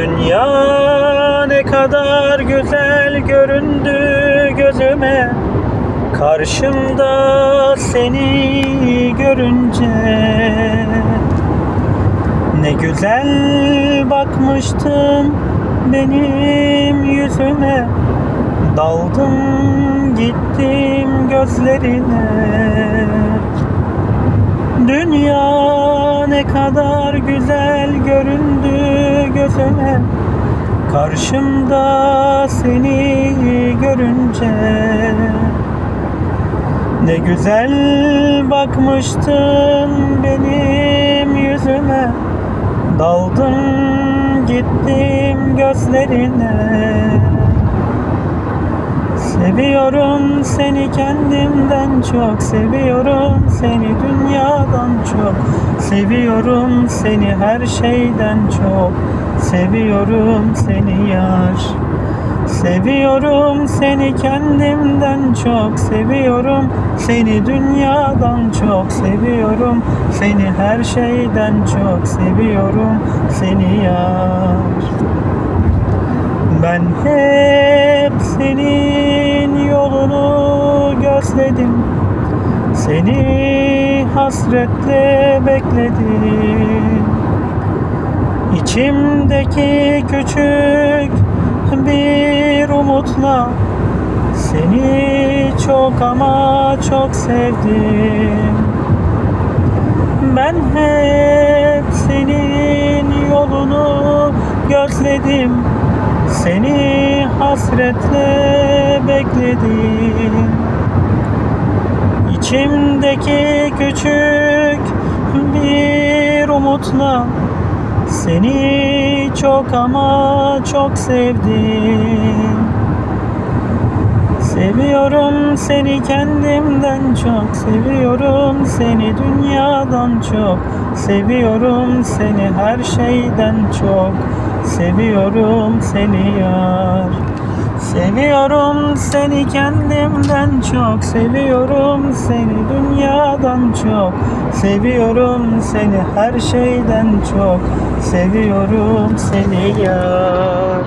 Dünya ne kadar güzel göründü gözüme. Karşımda seni görünce Ne güzel bakmıştın benim yüzüme. Daldım gittim gözlerine. Dünya ne kadar güzel gözüme Karşımda seni görünce Ne güzel bakmıştın benim yüzüme. Daldım gittim gözlerine. Seviyorum seni kendimden çok Seviyorum seni dünyadan çok. Seviyorum seni her şeyden çok Seviyorum seni yar. Seviyorum seni kendimden çok. Seviyorum seni dünyadan çok. Seviyorum seni her şeyden çok. Seviyorum seni yar. Ben hep senin yolunu gözledim. Seni hasretle bekledim İçimdeki küçük bir umutla Seni çok ama çok sevdim. Ben hep senin yolunu gözledim Seni hasretle bekledim. İçimdeki küçük bir umutla Seni çok ama çok sevdim. Seviyorum seni kendimden çok. Seviyorum seni dünyadan çok. Seviyorum seni her şeyden çok. Seviyorum seni yar. Seviyorum seni kendimden çok. Seviyorum seni dünyadan çok. Seviyorum seni her şeyden çok. Seviyorum seni yar